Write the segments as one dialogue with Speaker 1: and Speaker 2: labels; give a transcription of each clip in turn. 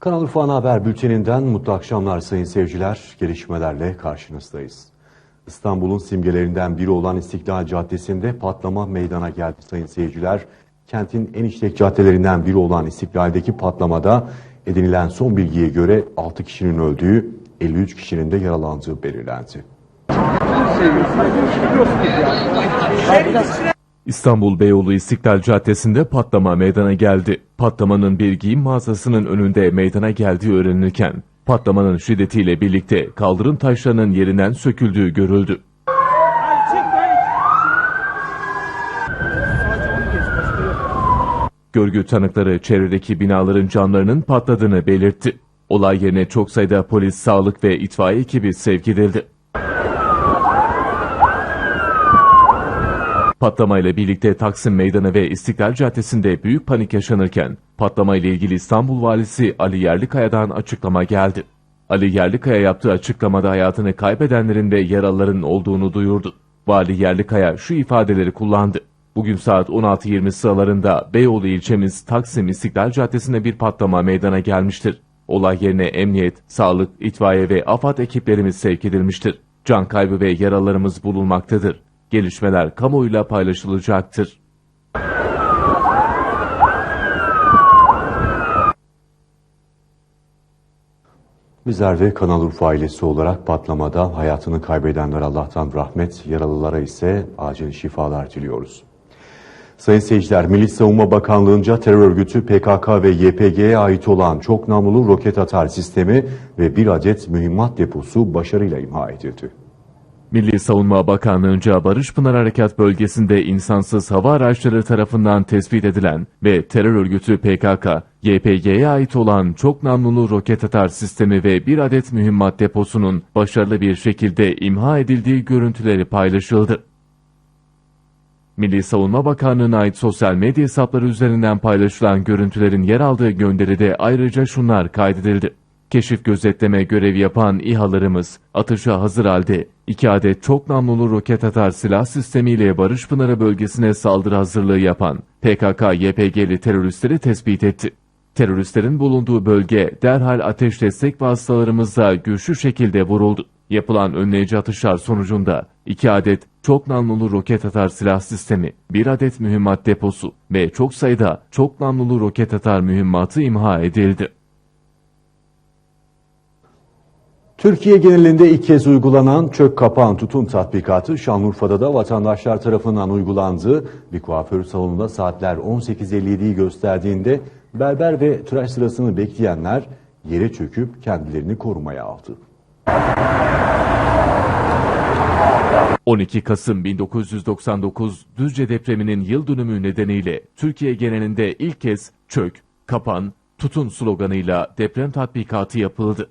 Speaker 1: Kanal Urfa Ana Haber Bülteninden mutlu akşamlar sayın seyirciler. Gelişmelerle karşınızdayız. İstanbul'un simgelerinden biri olan İstiklal Caddesi'nde patlama meydana geldi sayın seyirciler. Kentin en işlek caddelerinden biri olan İstiklal'deki patlamada edinilen son bilgiye göre 6 kişinin öldüğü, 53 kişinin de yaralandığı belirlendi.
Speaker 2: İstanbul Beyoğlu İstiklal Caddesi'nde patlama meydana geldi. Patlamanın bir giyim mağazasının önünde meydana geldiği öğrenilirken, patlamanın şiddetiyle birlikte kaldırım taşlarının yerinden söküldüğü görüldü. Görgü tanıkları çevredeki binaların camlarının patladığını belirtti. Olay yerine çok sayıda polis, sağlık ve itfaiye ekibi sevk edildi. Patlamayla birlikte Taksim Meydanı ve İstiklal Caddesi'nde büyük panik yaşanırken patlamayla ilgili İstanbul Valisi Ali Yerlikaya'dan açıklama geldi. Ali Yerlikaya yaptığı açıklamada hayatını kaybedenlerin ve yaralıların olduğunu duyurdu. Vali Yerlikaya şu ifadeleri kullandı. Bugün saat 16.20 sıralarında Beyoğlu ilçemiz Taksim İstiklal Caddesi'nde bir patlama meydana gelmiştir. Olay yerine emniyet, sağlık, itfaiye ve AFAD ekiplerimiz sevk edilmiştir. Can kaybı ve yaralarımız bulunmaktadır. Gelişmeler kamuoyuyla paylaşılacaktır.
Speaker 1: Bizler de Kanal Urfa ailesi olarak patlamada hayatını kaybedenler Allah'tan rahmet, yaralılara ise acil şifalar diliyoruz. Sayın seyirciler, Milli Savunma Bakanlığı'nca terör örgütü PKK ve YPG'ye ait olan çok namlulu roket atar sistemi ve bir adet mühimmat deposu başarıyla imha edildi.
Speaker 2: Milli Savunma Bakanlığı'nca Barışpınar Harekat Bölgesi'nde insansız hava araçları tarafından tespit edilen ve terör örgütü PKK, YPG'ye ait olan çok namlulu roket atar sistemi ve bir adet mühimmat deposunun başarılı bir şekilde imha edildiği görüntüleri paylaşıldı. Milli Savunma Bakanlığı'na ait sosyal medya hesapları üzerinden paylaşılan görüntülerin yer aldığı gönderide ayrıca şunlar kaydedildi. Keşif gözetleme görevi yapan İHA'larımız atışa hazır halde iki adet çok namlulu roket atar silah sistemiyle Barış Pınarı bölgesine saldırı hazırlığı yapan PKK-YPG'li teröristleri tespit etti. Teröristlerin bulunduğu bölge derhal ateş destek vasıtalarımızla güçlü şekilde vuruldu. Yapılan önleyici atışlar sonucunda iki adet çok namlulu roket atar silah sistemi, bir adet mühimmat deposu ve çok sayıda çok namlulu roket atar mühimmatı imha edildi.
Speaker 1: Türkiye genelinde ilk kez uygulanan çök kapan tutun tatbikatı Şanlıurfa'da da vatandaşlar tarafından uygulandı. Bir kuaför salonunda saatler 18.57'yi gösterdiğinde berber ve tıraş sırasını bekleyenler yere çöküp kendilerini korumaya aldı.
Speaker 2: 12 Kasım 1999 Düzce depreminin yıl dönümü nedeniyle Türkiye genelinde ilk kez çök, kapan, tutun sloganıyla deprem tatbikatı yapıldı.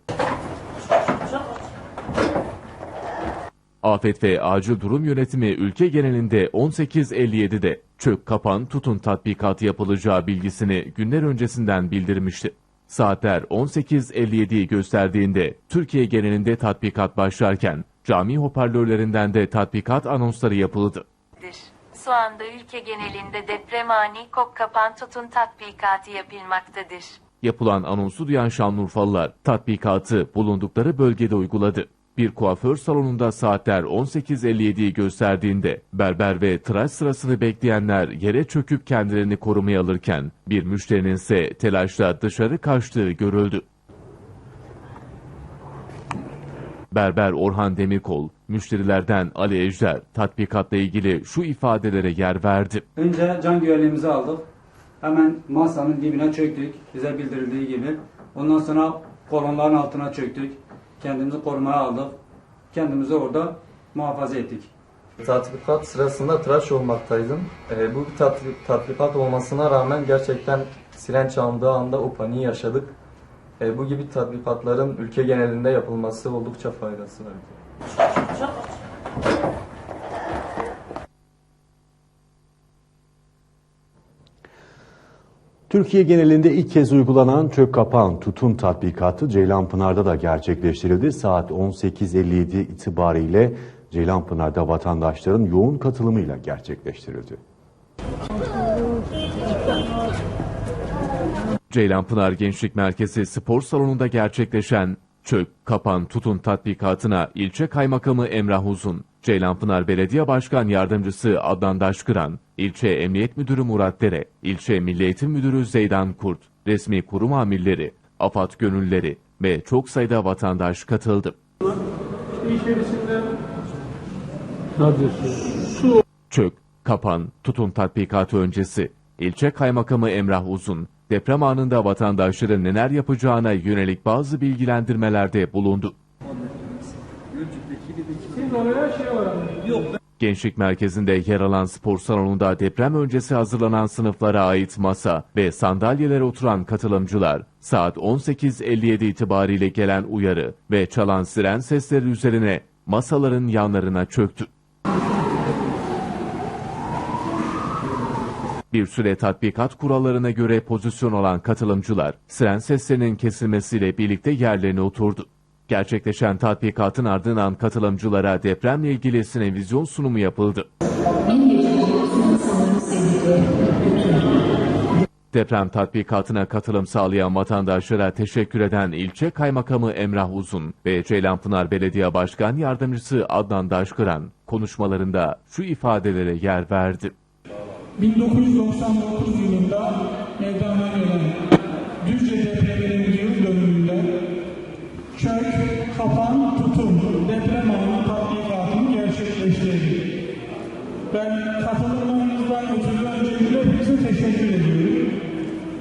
Speaker 2: Afet ve Acil Durum Yönetimi ülke genelinde 18.57'de çök, kapan, tutun tatbikatı yapılacağı bilgisini günler öncesinden bildirmişti. Saatler 18.57'yi gösterdiğinde Türkiye genelinde tatbikat başlarken cami hoparlörlerinden de tatbikat anonsları yapıldı.
Speaker 3: Şu anda ülke genelinde deprem ani kop kapan tutun tatbikatı yapılmaktadır.
Speaker 2: Yapılan anonsu duyan Şanlıurfalılar tatbikatı bulundukları bölgede uyguladı. Bir kuaför salonunda saatler 18.57'yi gösterdiğinde berber ve tıraş sırasını bekleyenler yere çöküp kendilerini korumaya alırken bir müşterinin ise telaşla dışarı kaçtığı görüldü. Berber Orhan Demirkol, müşterilerden Ali Ejder tatbikatla ilgili şu ifadelere yer verdi.
Speaker 4: Önce can güvenliğimizi aldık. Hemen masanın dibine çöktük. Bize bildirildiği gibi. Ondan sonra kolonların altına çöktük. Kendimizi korumaya aldık. Kendimizi orada muhafaza ettik.
Speaker 5: Tatbikat sırasında tıraş olmaktaydım. Ee, bu bir tatbik- tatbikat olmasına rağmen gerçekten siren çalındığı anda o paniği yaşadık. Ee, bu gibi tatbikatların ülke genelinde yapılması oldukça faydası var.
Speaker 1: Türkiye genelinde ilk kez uygulanan çök kapan tutun tatbikatı Ceylanpınar'da da gerçekleştirildi. Saat 18.57 itibariyle Ceylanpınar'da vatandaşların yoğun katılımıyla gerçekleştirildi.
Speaker 2: Ceylanpınar Gençlik Merkezi Spor Salonu'nda gerçekleşen Çök, Kapan, Tutun tatbikatına ilçe kaymakamı Emrah Uzun, Ceylanpınar Belediye Başkan Yardımcısı Adnan Daşkıran, ilçe Emniyet Müdürü Murat Dere, ilçe Milli Eğitim Müdürü Zeydan Kurt, resmi kurum amirleri, AFAD gönülleri ve çok sayıda vatandaş katıldı. Çök, kapan, tutun tatbikatı öncesi ilçe kaymakamı Emrah Uzun, deprem anında vatandaşların neler yapacağına yönelik bazı bilgilendirmelerde bulundu. Gençlik Merkezi'nde yer alan spor salonunda deprem öncesi hazırlanan sınıflara ait masa ve sandalyelere oturan katılımcılar saat 18.57 itibariyle gelen uyarı ve çalan siren sesleri üzerine masaların yanlarına çöktü. Bir süre tatbikat kurallarına göre pozisyon alan katılımcılar, siren seslerinin kesilmesiyle birlikte yerlerine oturdu. Gerçekleşen tatbikatın ardından katılımcılara depremle ilgili sinevizyon sunumu yapıldı. Deprem tatbikatına katılım sağlayan vatandaşlara teşekkür eden ilçe kaymakamı Emrah Uzun ve Ceylanpınar Belediye Başkan Yardımcısı Adnan Daşkıran konuşmalarında şu ifadelere yer verdi.
Speaker 6: 1999 yılında meydana gelen katılımlarınızdan ötürü öncelikle hepinize teşekkür ediyorum.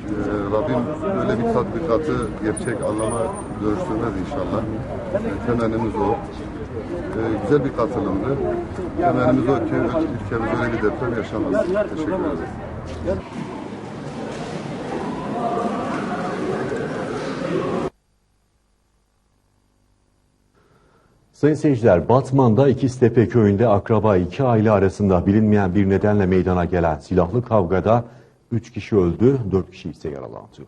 Speaker 7: Ee, Rabbim böyle bir tatbikatı gerçek anlama dönüştürmez inşallah. Ee, Temennimiz o. Ee, Güzel bir katılımdı. Temennimiz o ki ülkemiz öyle bir deprem yaşamaz. Teşekkür ederim.
Speaker 1: Sayın seyirciler, Batman'da İkiztepe köyünde akraba iki aile arasında bilinmeyen bir nedenle meydana gelen silahlı kavgada 3 kişi öldü, 4 kişi ise yaralandı.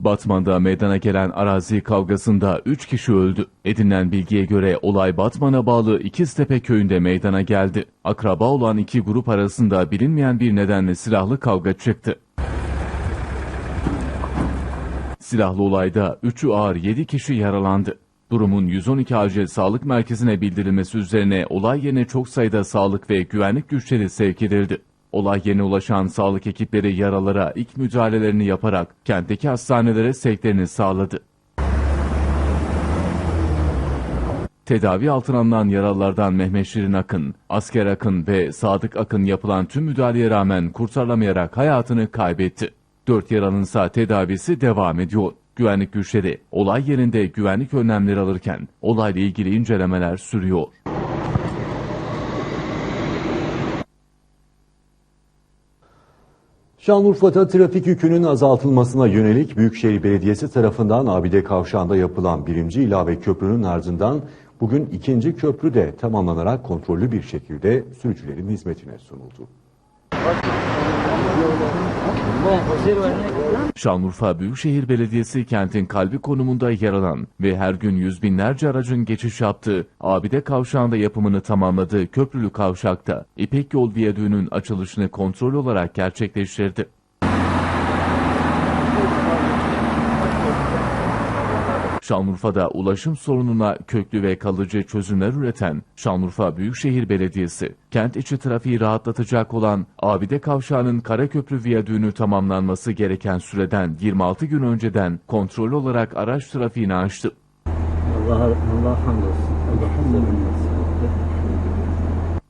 Speaker 2: Batman'da meydana gelen arazi kavgasında 3 kişi öldü. Edinilen bilgiye göre olay Batman'a bağlı İkiztepe köyünde meydana geldi. Akraba olan iki grup arasında bilinmeyen bir nedenle silahlı kavga çıktı. Silahlı olayda 3'ü ağır 7 kişi yaralandı. Durumun 112 acil sağlık merkezine bildirilmesi üzerine olay yerine çok sayıda sağlık ve güvenlik güçleri sevk edildi. Olay yerine ulaşan sağlık ekipleri yaralara ilk müdahalelerini yaparak kentteki hastanelere sevklerini sağladı. Tedavi altına alınan yaralılardan Mehmet Şirin Akın, Asker Akın ve Sadık Akın yapılan tüm müdahaleye rağmen kurtarılamayarak hayatını kaybetti. Dört yaralının ise tedavisi devam ediyor. Güvenlik güçleri olay yerinde güvenlik önlemleri alırken olayla ilgili incelemeler sürüyor.
Speaker 1: Şanlıurfa'da trafik yükünün azaltılmasına yönelik Büyükşehir Belediyesi tarafından Abide Kavşağı'nda yapılan birinci ilave köprünün ardından bugün ikinci köprü de tamamlanarak kontrollü bir şekilde sürücülerin hizmetine sunuldu.
Speaker 2: Şanlıurfa Büyükşehir Belediyesi kentin kalbi konumunda yer alan ve her gün yüz binlerce aracın geçiş yaptığı Abide Kavşağı'nda yapımını tamamladığı Köprülü Kavşak'ta İpek Yol Viyadüğü'nün açılışını kontrol olarak gerçekleştirdi. Şanlıurfa'da ulaşım sorununa köklü ve kalıcı çözümler üreten Şanlıurfa Büyükşehir Belediyesi, kent içi trafiği rahatlatacak olan Abide Kavşağı'nın Karaköprü Viyadüğü'nü tamamlanması gereken süreden 26 gün önceden kontrol olarak araç trafiğini açtı.
Speaker 8: Allah Allah hamdolsun. Allah hamdolsun.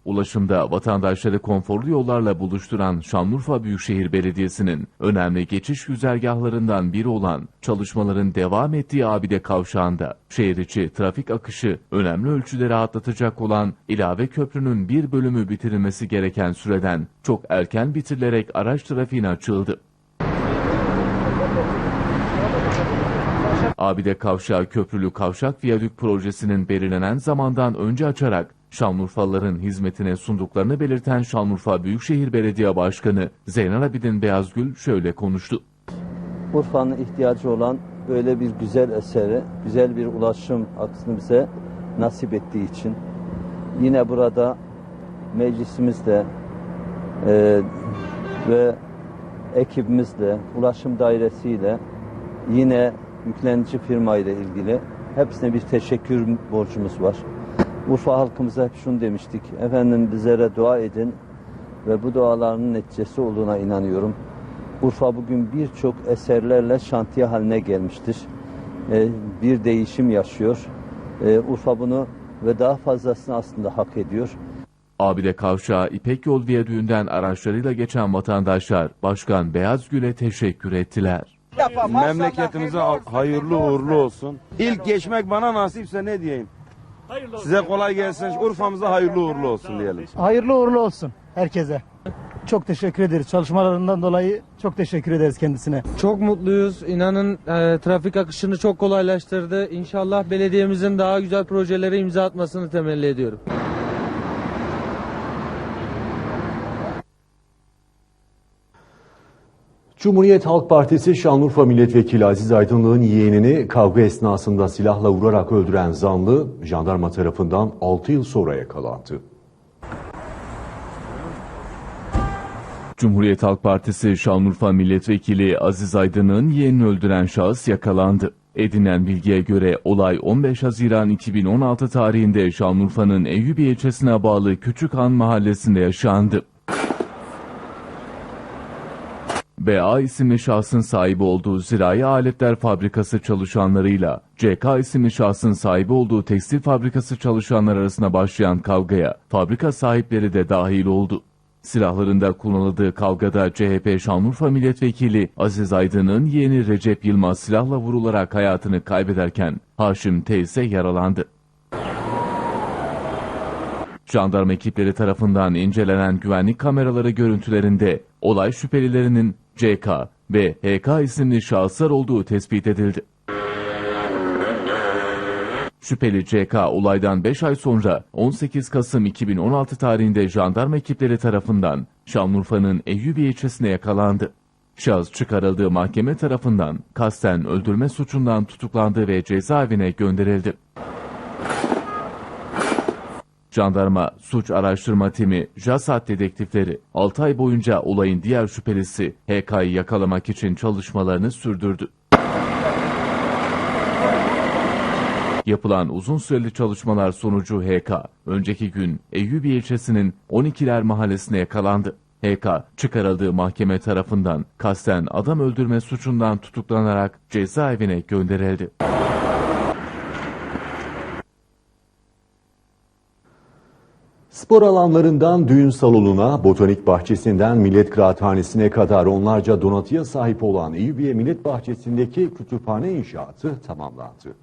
Speaker 2: Ulaşımda vatandaşları konforlu yollarla buluşturan Şanlıurfa Büyükşehir Belediyesi'nin önemli geçiş güzergahlarından biri olan çalışmaların devam ettiği Abide Kavşağı'nda şehir içi trafik akışı önemli ölçüde rahatlatacak olan ilave köprünün bir bölümü bitirilmesi gereken süreden çok erken bitirilerek araç trafiğine açıldı. Abide Kavşağı Köprülü Kavşak Viyadük projesinin belirlenen zamandan önce açarak Şanlıurfalıların hizmetine sunduklarını belirten Şanlıurfa Büyükşehir Belediye Başkanı Zeynel Abidin Beyazgül şöyle konuştu.
Speaker 8: Urfa'nın ihtiyacı olan böyle bir güzel eseri, güzel bir ulaşım aksını bize nasip ettiği için yine burada meclisimizde e, ve ekibimizle, ulaşım dairesiyle, yine yüklenici firma ile ilgili hepsine bir teşekkür borcumuz var. Urfa halkımıza hep şunu demiştik. Efendim bizlere dua edin ve bu duaların neticesi olduğuna inanıyorum. Urfa bugün birçok eserlerle şantiye haline gelmiştir. Ee, bir değişim yaşıyor. Ee, Urfa bunu ve daha fazlasını aslında hak ediyor.
Speaker 2: Abide Kavşağı İpek Yol Viyadüğü'nden araçlarıyla geçen vatandaşlar Başkan Beyazgül'e teşekkür ettiler.
Speaker 9: Memleketimize hayırlı uğurlu olsun. İlk geçmek bana nasipse ne diyeyim? Size kolay gelsin. Urfa'mıza hayırlı uğurlu olsun diyelim.
Speaker 6: Hayırlı uğurlu olsun herkese. Çok teşekkür ederiz. Çalışmalarından dolayı çok teşekkür ederiz kendisine.
Speaker 10: Çok mutluyuz. İnanın e, trafik akışını çok kolaylaştırdı. İnşallah belediyemizin daha güzel projelere imza atmasını temenni ediyorum.
Speaker 1: Cumhuriyet Halk Partisi Şanlıurfa Milletvekili Aziz Aydınlık'ın yeğenini kavga esnasında silahla vurarak öldüren zanlı jandarma tarafından 6 yıl sonra yakalandı.
Speaker 2: Cumhuriyet Halk Partisi Şanlıurfa Milletvekili Aziz Aydın'ın yeğenini öldüren şahıs yakalandı. Edinilen bilgiye göre olay 15 Haziran 2016 tarihinde Şanlıurfa'nın Eyyubi ilçesine bağlı Küçükhan mahallesinde yaşandı. BA isimli şahsın sahibi olduğu zirai aletler fabrikası çalışanlarıyla CK isimli şahsın sahibi olduğu tekstil fabrikası çalışanlar arasında başlayan kavgaya fabrika sahipleri de dahil oldu. Silahlarında kullanıldığı kavgada CHP Şanlıurfa Milletvekili Aziz Aydın'ın yeğeni Recep Yılmaz silahla vurularak hayatını kaybederken Haşim T ise yaralandı. Jandarma ekipleri tarafından incelenen güvenlik kameraları görüntülerinde olay şüphelilerinin CK ve HK isimli şahıslar olduğu tespit edildi. Şüpheli CK olaydan 5 ay sonra 18 Kasım 2016 tarihinde jandarma ekipleri tarafından Şanlıurfa'nın Eyyubi ilçesine yakalandı. Şahıs çıkarıldığı mahkeme tarafından kasten öldürme suçundan tutuklandı ve cezaevine gönderildi. Jandarma Suç Araştırma Timi, JASAT dedektifleri 6 ay boyunca olayın diğer şüphelisi HK'yı yakalamak için çalışmalarını sürdürdü. Yapılan uzun süreli çalışmalar sonucu HK, önceki gün Eyyubi ilçesinin 12'ler mahallesine yakalandı. HK, çıkarıldığı mahkeme tarafından kasten adam öldürme suçundan tutuklanarak cezaevine gönderildi.
Speaker 1: Spor alanlarından düğün salonuna, botanik bahçesinden millet kıraathanesine kadar onlarca donatıya sahip olan Eyüpiye Millet Bahçesi'ndeki kütüphane inşaatı tamamlandı.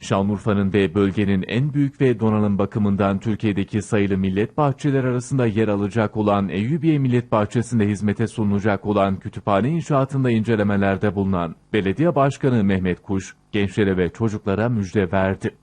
Speaker 2: Şanlıurfa'nın ve bölgenin en büyük ve donanım bakımından Türkiye'deki sayılı millet bahçeleri arasında yer alacak olan Eyyubiye Millet Bahçesi'nde hizmete sunulacak olan kütüphane inşaatında incelemelerde bulunan Belediye Başkanı Mehmet Kuş, gençlere ve çocuklara müjde verdi.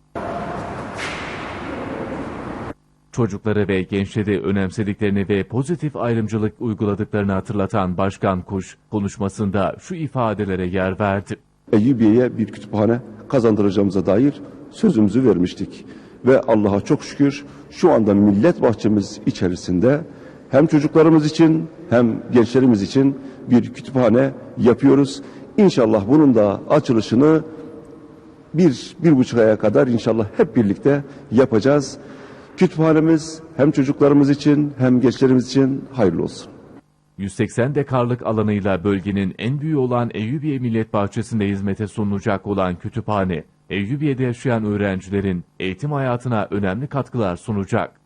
Speaker 2: Çocukları ve gençleri önemsediklerini ve pozitif ayrımcılık uyguladıklarını hatırlatan Başkan Kuş, konuşmasında şu ifadelere yer verdi.
Speaker 11: Eyyubiye'ye bir kütüphane kazandıracağımıza dair sözümüzü vermiştik. Ve Allah'a çok şükür şu anda millet bahçemiz içerisinde hem çocuklarımız için hem gençlerimiz için bir kütüphane yapıyoruz. İnşallah bunun da açılışını bir, bir buçuk aya kadar inşallah hep birlikte yapacağız. Kütüphanemiz hem çocuklarımız için hem gençlerimiz için hayırlı olsun.
Speaker 2: 180 dekarlık alanıyla bölgenin en büyüğü olan Eyyubiye Millet Bahçesi'nde hizmete sunulacak olan kütüphane, Eyyubiye'de yaşayan öğrencilerin eğitim hayatına önemli katkılar sunacak.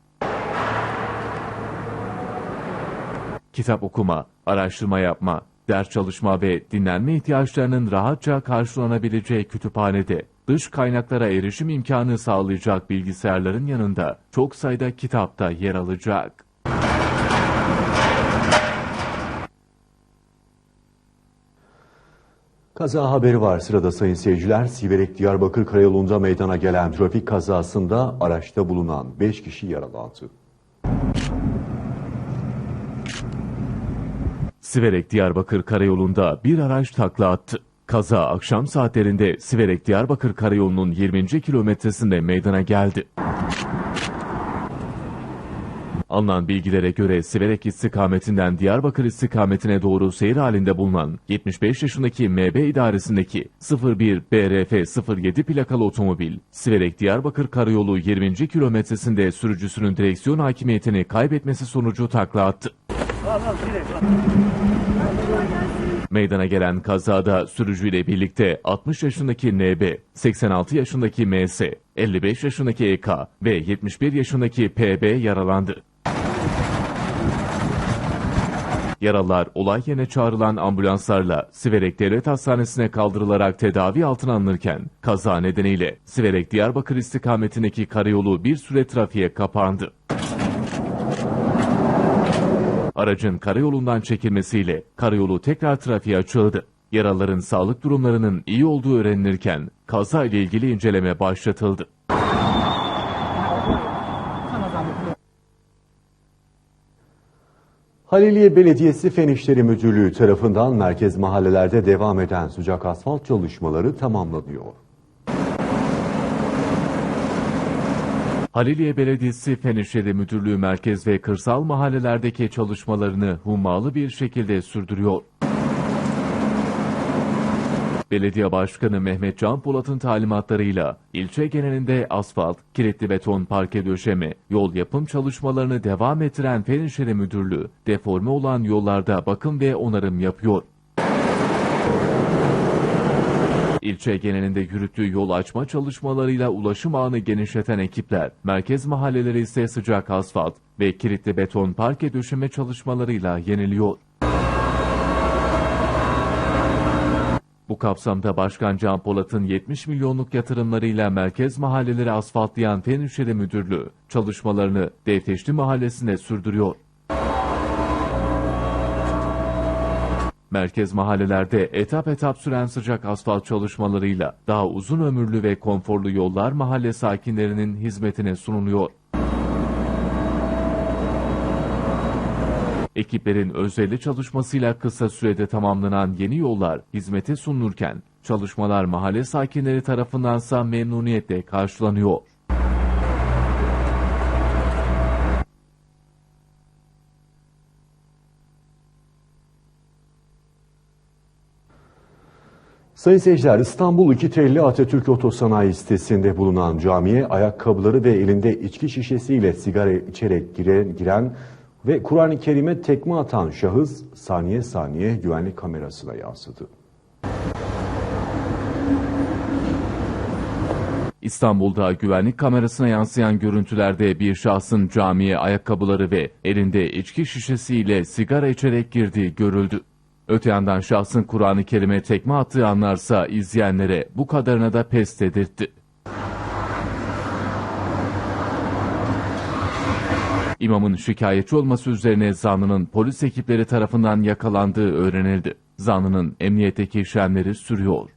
Speaker 2: Kitap okuma, araştırma yapma, ders çalışma ve dinlenme ihtiyaçlarının rahatça karşılanabileceği kütüphanede dış kaynaklara erişim imkanı sağlayacak bilgisayarların yanında çok sayıda kitap da yer alacak.
Speaker 1: Kaza haberi var sırada sayın seyirciler. Siverek Diyarbakır Karayolu'nda meydana gelen trafik kazasında araçta bulunan 5 kişi yaralandı.
Speaker 2: Siverek Diyarbakır Karayolu'nda bir araç takla attı. Kaza akşam saatlerinde Siverek Diyarbakır Karayolu'nun 20. kilometresinde meydana geldi. Alınan bilgilere göre Siverek istikametinden Diyarbakır istikametine doğru seyir halinde bulunan 75 yaşındaki MB idaresindeki 01 BRF 07 plakalı otomobil, Siverek Diyarbakır Karayolu 20. kilometresinde sürücüsünün direksiyon hakimiyetini kaybetmesi sonucu takla attı. Meydana gelen kazada sürücüyle birlikte 60 yaşındaki NB, 86 yaşındaki MS, 55 yaşındaki EK ve 71 yaşındaki PB yaralandı. Yaralılar olay yerine çağrılan ambulanslarla Siverek Devlet Hastanesi'ne kaldırılarak tedavi altına alınırken kaza nedeniyle Siverek Diyarbakır istikametindeki karayolu bir süre trafiğe kapandı. Aracın karayolundan çekilmesiyle karayolu tekrar trafiğe açıldı. Yaralıların sağlık durumlarının iyi olduğu öğrenilirken kaza ile ilgili inceleme başlatıldı.
Speaker 1: Haliliye Belediyesi Fen İşleri Müdürlüğü tarafından merkez mahallelerde devam eden sıcak asfalt çalışmaları tamamlanıyor.
Speaker 2: Haliliye Belediyesi Fen Müdürlüğü merkez ve kırsal mahallelerdeki çalışmalarını hummalı bir şekilde sürdürüyor. Belediye Başkanı Mehmet Can Polat'ın talimatlarıyla ilçe genelinde asfalt, kilitli beton parke döşeme, yol yapım çalışmalarını devam ettiren Fen Müdürlüğü, deforme olan yollarda bakım ve onarım yapıyor. İlçe genelinde yürüttüğü yol açma çalışmalarıyla ulaşım ağını genişleten ekipler, merkez mahalleleri ise sıcak asfalt ve kilitli beton parke döşeme çalışmalarıyla yeniliyor. Bu kapsamda Başkan Can Polat'ın 70 milyonluk yatırımlarıyla merkez mahalleleri asfaltlayan Fen İşleri Müdürlüğü çalışmalarını Devteşli Mahallesi'nde sürdürüyor. Merkez mahallelerde etap etap süren sıcak asfalt çalışmalarıyla daha uzun ömürlü ve konforlu yollar mahalle sakinlerinin hizmetine sunuluyor. Ekiplerin özverili çalışmasıyla kısa sürede tamamlanan yeni yollar hizmete sunulurken çalışmalar mahalle sakinleri tarafındansa memnuniyetle karşılanıyor.
Speaker 1: Sayın seyirciler İstanbul 2 telli Atatürk Otosanayi sitesinde bulunan camiye ayakkabıları ve elinde içki şişesiyle sigara içerek giren, giren ve Kur'an-ı Kerim'e tekme atan şahıs saniye saniye güvenlik kamerasına yansıdı.
Speaker 2: İstanbul'da güvenlik kamerasına yansıyan görüntülerde bir şahsın camiye ayakkabıları ve elinde içki şişesiyle sigara içerek girdiği görüldü. Öte yandan şahsın Kur'an-ı Kerim'e tekme attığı anlarsa izleyenlere bu kadarına da pes dedirtti. İmamın şikayetçi olması üzerine zanlının polis ekipleri tarafından yakalandığı öğrenildi. Zanlının emniyetteki işlemleri sürüyor.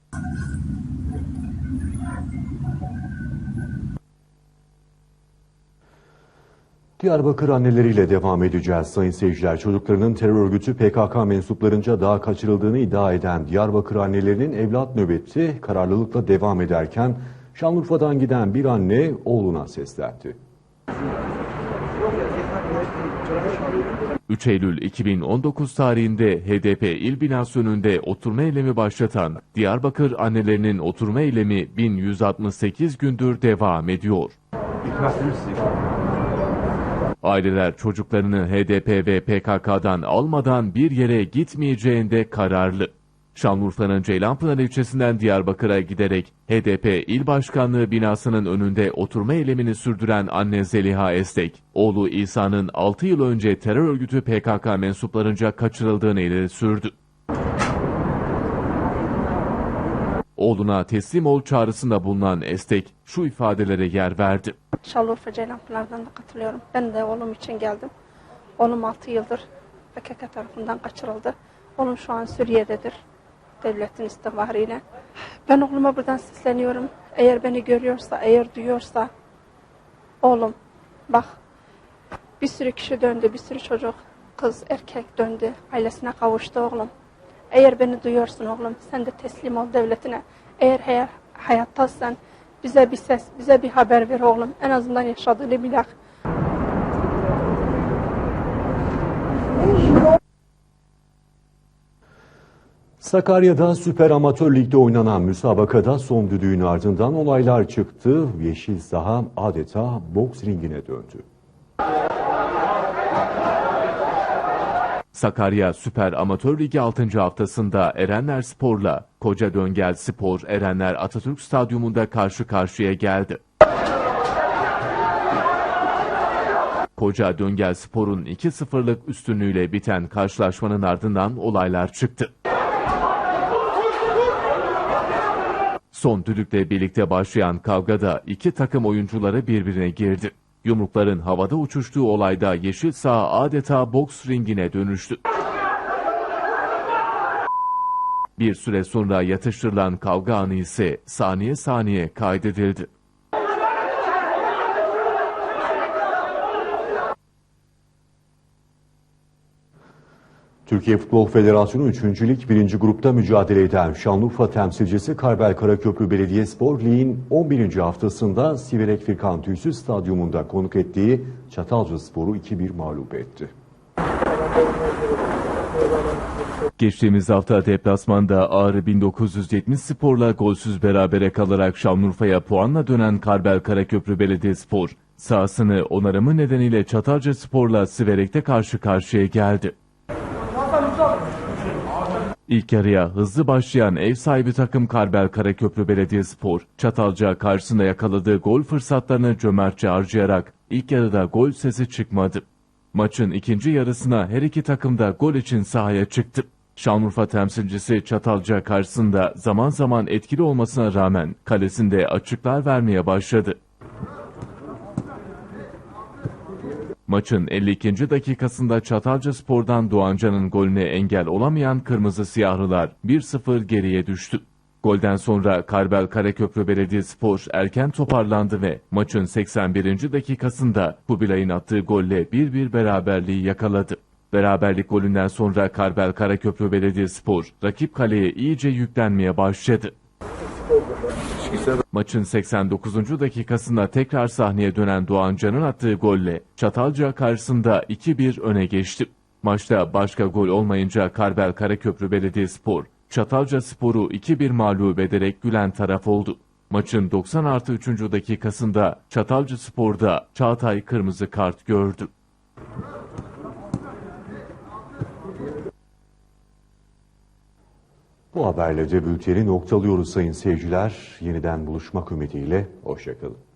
Speaker 1: Diyarbakır anneleriyle devam edeceğiz sayın seyirciler. Çocuklarının terör örgütü PKK mensuplarınca daha kaçırıldığını iddia eden Diyarbakır annelerinin evlat nöbeti kararlılıkla devam ederken Şanlıurfa'dan giden bir anne oğluna seslendi.
Speaker 2: 3 Eylül 2019 tarihinde HDP il binası önünde oturma eylemi başlatan Diyarbakır annelerinin oturma eylemi 1168 gündür devam ediyor. Aileler çocuklarını HDP ve PKK'dan almadan bir yere gitmeyeceğinde kararlı. Şanlıurfa'nın Ceylanpınar ilçesinden Diyarbakır'a giderek HDP il başkanlığı binasının önünde oturma eylemini sürdüren anne Zeliha Estek, oğlu İsa'nın 6 yıl önce terör örgütü PKK mensuplarınca kaçırıldığını ileri sürdü. Oğluna teslim ol çağrısında bulunan Estek şu ifadelere yer verdi.
Speaker 12: Şanlıurfa Ceylanpınar'dan da katılıyorum. Ben de oğlum için geldim. Oğlum 6 yıldır PKK tarafından kaçırıldı. Oğlum şu an Suriye'dedir. Devletin istihbarıyla. Ben oğluma buradan sesleniyorum. Eğer beni görüyorsa, eğer duyuyorsa oğlum bak bir sürü kişi döndü, bir sürü çocuk, kız, erkek döndü. Ailesine kavuştu oğlum. Eğer beni duyuyorsun oğlum sen de teslim ol devletine. Eğer eğer hayattasın bize bir ses, bize bir haber ver oğlum. En azından yaşadığını bilak.
Speaker 1: Sakarya'da Süper Amatör Lig'de oynanan müsabakada son düdüğün ardından olaylar çıktı. Yeşil saha adeta boks ringine döndü.
Speaker 2: Sakarya Süper Amatör Ligi 6. haftasında Erenler Spor'la Koca Döngel Spor Erenler Atatürk Stadyumunda karşı karşıya geldi. Koca Döngel Spor'un 2-0'lık üstünlüğüyle biten karşılaşmanın ardından olaylar çıktı. Son düdükle birlikte başlayan kavgada iki takım oyuncuları birbirine girdi. Yumrukların havada uçuştuğu olayda yeşil saha adeta boks ringine dönüştü. Bir süre sonra yatıştırılan kavga anı ise saniye saniye kaydedildi.
Speaker 1: Türkiye Futbol Federasyonu 3. Lig 1. grupta mücadele eden Şanlıurfa temsilcisi Karbel Karaköprü Belediyespor Lig'in 11. haftasında Siverek Firkan Tüysüz Stadyumunda konuk ettiği Çatalca Spor'u 2-1 mağlup etti.
Speaker 2: Geçtiğimiz hafta deplasmanda Ağrı 1970 Spor'la golsüz berabere kalarak Şanlıurfa'ya puanla dönen Karbel Karaköprü Belediyespor, sahasını onarımı nedeniyle Çatalca Spor'la Siverek'te karşı karşıya geldi. İlk yarıya hızlı başlayan ev sahibi takım Karbel Karaköprü Belediyespor, Çatalca karşısında yakaladığı gol fırsatlarını cömertçe harcayarak ilk yarıda gol sesi çıkmadı. Maçın ikinci yarısına her iki takım da gol için sahaya çıktı. Şanlıurfa temsilcisi Çatalca karşısında zaman zaman etkili olmasına rağmen kalesinde açıklar vermeye başladı. Maçın 52. dakikasında Çatalca Spor'dan Doğancan'ın golüne engel olamayan Kırmızı Siyahlılar 1-0 geriye düştü. Golden sonra Karbel Karaköprü Belediyespor erken toparlandı ve maçın 81. dakikasında Kubilay'ın attığı golle 1-1 beraberliği yakaladı. Beraberlik golünden sonra Karbel Karaköprü Belediyespor rakip kaleye iyice yüklenmeye başladı. Maçın 89. dakikasında tekrar sahneye dönen Doğancan'ın attığı golle Çatalca karşısında 2-1 öne geçti. Maçta başka gol olmayınca Karbel Karaköprü Belediyespor, Çatalca Spor'u 2-1 mağlup ederek gülen taraf oldu. Maçın 90 artı 3. dakikasında Çatalca Spor'da Çağatay kırmızı kart gördü.
Speaker 1: Bu haberle de bülteni noktalıyoruz sayın seyirciler. Yeniden buluşmak ümidiyle. Hoşçakalın.